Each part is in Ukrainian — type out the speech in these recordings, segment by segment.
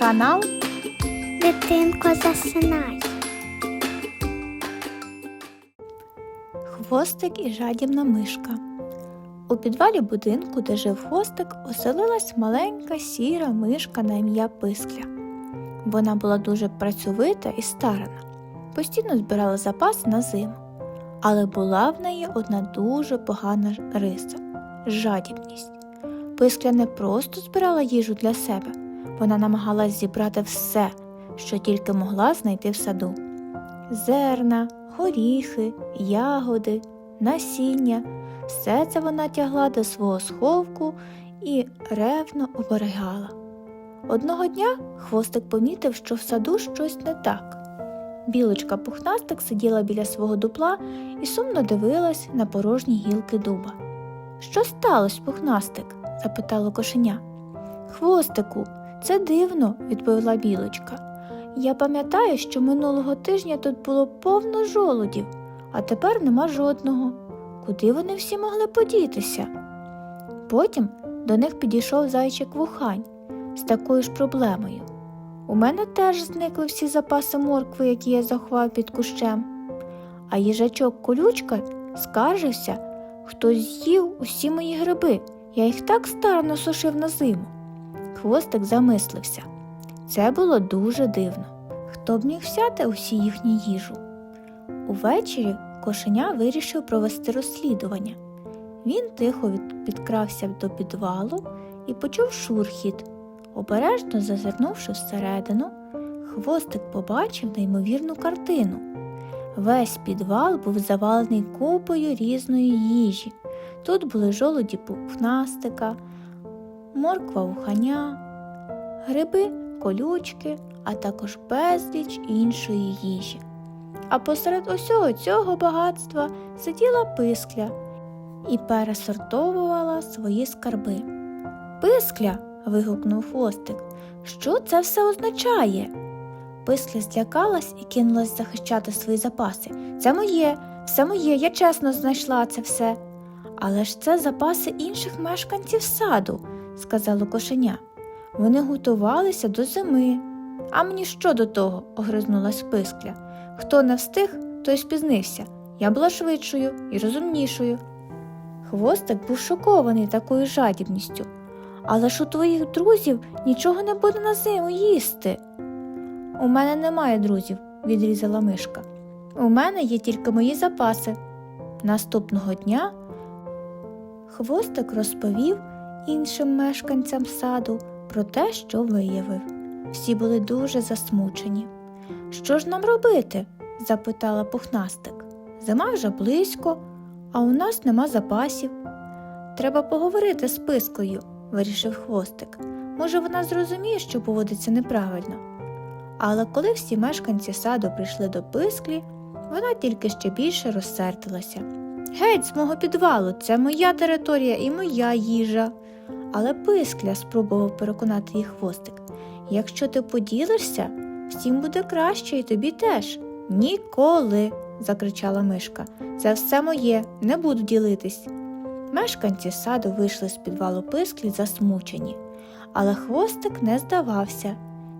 Канал Дитинко засинай. Хвостик і жадібна мишка. У підвалі будинку, де жив хвостик, оселилась маленька сіра мишка на ім'я Пискля. Вона була дуже працьовита і старана, постійно збирала запаси на зиму. Але була в неї одна дуже погана риса жадібність. Пискля не просто збирала їжу для себе, вона намагалась зібрати все, що тільки могла знайти в саду: зерна, горіхи, ягоди, насіння. Все це вона тягла до свого сховку і ревно оберігала. Одного дня хвостик помітив, що в саду щось не так. Білочка пухнастик сиділа біля свого дупла і сумно дивилась на порожні гілки дуба. Що сталося, пухнастик? запитало кошеня. Хвостику, це дивно, відповіла білочка. Я пам'ятаю, що минулого тижня тут було повно жолудів, а тепер нема жодного. Куди вони всі могли подітися? Потім до них підійшов зайчик вухань з такою ж проблемою. У мене теж зникли всі запаси моркви, які я заховав під кущем. А їжачок колючка скаржився, хтось з'їв усі мої гриби. Я їх так старано сушив на зиму. Хвостик замислився. Це було дуже дивно. Хто б міг взяти усі їхні їжу? Увечері кошеня вирішив провести розслідування. Він тихо підкрався до підвалу і почув шурхіт. Обережно зазирнувши всередину, хвостик побачив неймовірну картину. Весь підвал був завалений купою різної їжі. Тут були жолуді пухнастика, морква уханя, гриби, колючки, а також безліч іншої їжі. А посеред усього цього багатства сиділа пискля і пересортовувала свої скарби. Пискля. вигукнув хвостик. Що це все означає? Пискля злякалась і кинулась захищати свої запаси. Це моє, все моє, я чесно знайшла це все. Але ж це запаси інших мешканців саду, сказало кошеня. Вони готувалися до зими. А мені що до того? огризнулась пискля. Хто не встиг, той спізнився. Я була швидшою і розумнішою. Хвостик був шокований такою жадібністю. Але ж у твоїх друзів нічого не буде на зиму їсти. У мене немає друзів, відрізала мишка. У мене є тільки мої запаси. Наступного дня хвостик розповів іншим мешканцям саду про те, що виявив. Всі були дуже засмучені. Що ж нам робити? запитала пухнастик. Зима вже близько, а у нас нема запасів. Треба поговорити з пискою, вирішив хвостик. Може, вона зрозуміє, що поводиться неправильно. Але коли всі мешканці саду прийшли до писклі, вона тільки ще більше розсердилася. Геть з мого підвалу, це моя територія і моя їжа. Але пискля спробував переконати її хвостик. Якщо ти поділишся, всім буде краще і тобі теж. Ніколи. закричала мишка. Це все моє, не буду ділитись. Мешканці саду вийшли з підвалу писклі засмучені, але хвостик не здавався,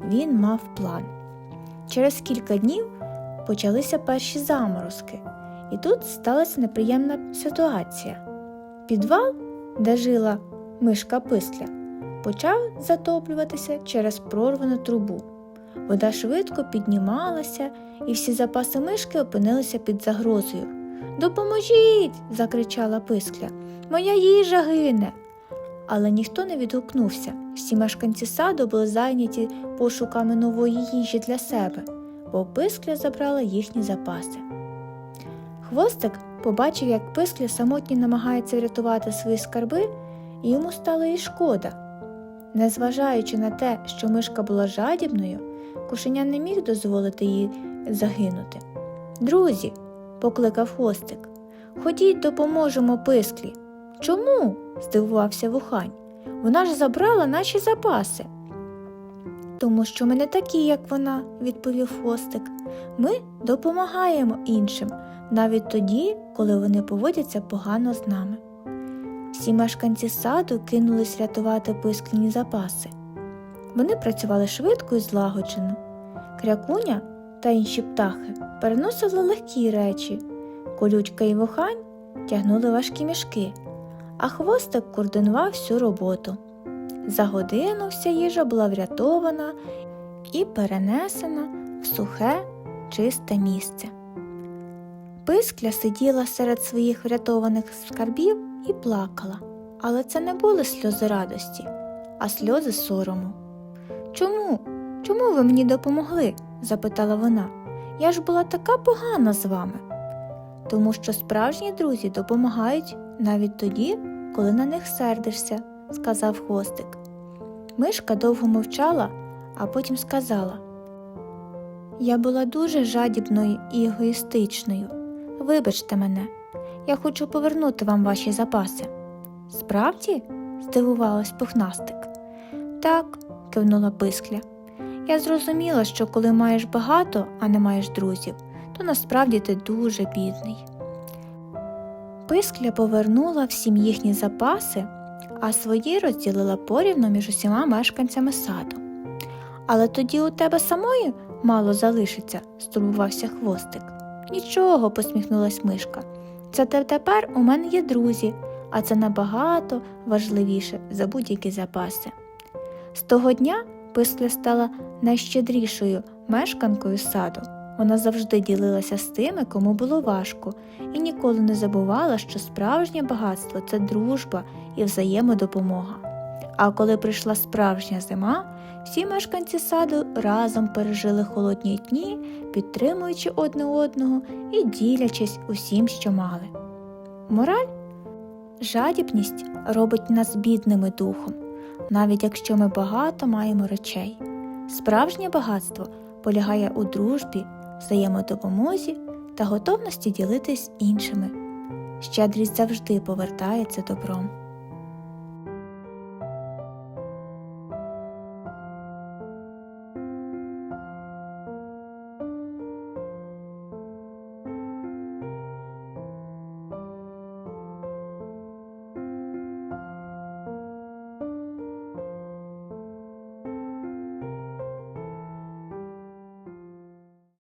він мав план. Через кілька днів почалися перші заморозки, і тут сталася неприємна ситуація. Підвал, де жила мишка пискля, почав затоплюватися через прорвану трубу. Вода швидко піднімалася, і всі запаси мишки опинилися під загрозою. Допоможіть! закричала пискля. Моя їжа гине. Але ніхто не відгукнувся. Всі мешканці саду були зайняті пошуками нової їжі для себе, бо пискля забрала їхні запаси. Хвостик побачив, як пискля самотньо намагається врятувати свої скарби, і йому стало їй шкода. Незважаючи на те, що мишка була жадібною, кошеня не міг дозволити їй загинути. Друзі, покликав хвостик, ходіть допоможемо писклі. Чому? здивувався вухань. Вона ж забрала наші запаси. Тому що ми не такі, як вона, відповів хвостик. Ми допомагаємо іншим, навіть тоді, коли вони поводяться погано з нами. Всі мешканці саду кинулись рятувати пискляні запаси. Вони працювали швидко і злагоджено. Крякуня та інші птахи переносили легкі речі, колючка і вухань тягнули важкі мішки, а хвостик координував всю роботу. За годину вся їжа була врятована і перенесена в сухе, чисте місце. Пискля сиділа серед своїх врятованих скарбів і плакала, але це не були сльози радості, а сльози сорому. Чому? Чому ви мені допомогли? запитала вона. Я ж була така погана з вами. Тому що справжні друзі допомагають навіть тоді, коли на них сердишся, сказав хвостик. Мишка довго мовчала, а потім сказала: Я була дуже жадібною і егоїстичною. Вибачте мене, я хочу повернути вам ваші запаси. Справді? здивувалась пухнастик. Так, кивнула пискля. Я зрозуміла, що коли маєш багато, а не маєш друзів, то насправді ти дуже бідний. Пискля повернула всім їхні запаси, а свої розділила порівну між усіма мешканцями саду. Але тоді у тебе самої мало залишиться, стурбувався хвостик. Нічого, посміхнулась мишка. Це тепер у мене є друзі, а це набагато важливіше за будь-які запаси. З того дня Пискля стала найщедрішою мешканкою саду. Вона завжди ділилася з тими, кому було важко, і ніколи не забувала, що справжнє багатство це дружба і взаємодопомога. А коли прийшла справжня зима, всі мешканці саду разом пережили холодні дні, підтримуючи одне одного і ділячись усім, що мали. Мораль жадібність робить нас бідними духом, навіть якщо ми багато маємо речей. Справжнє багатство полягає у дружбі, взаємодопомозі та готовності ділитись іншими. Щедрість завжди повертається добром.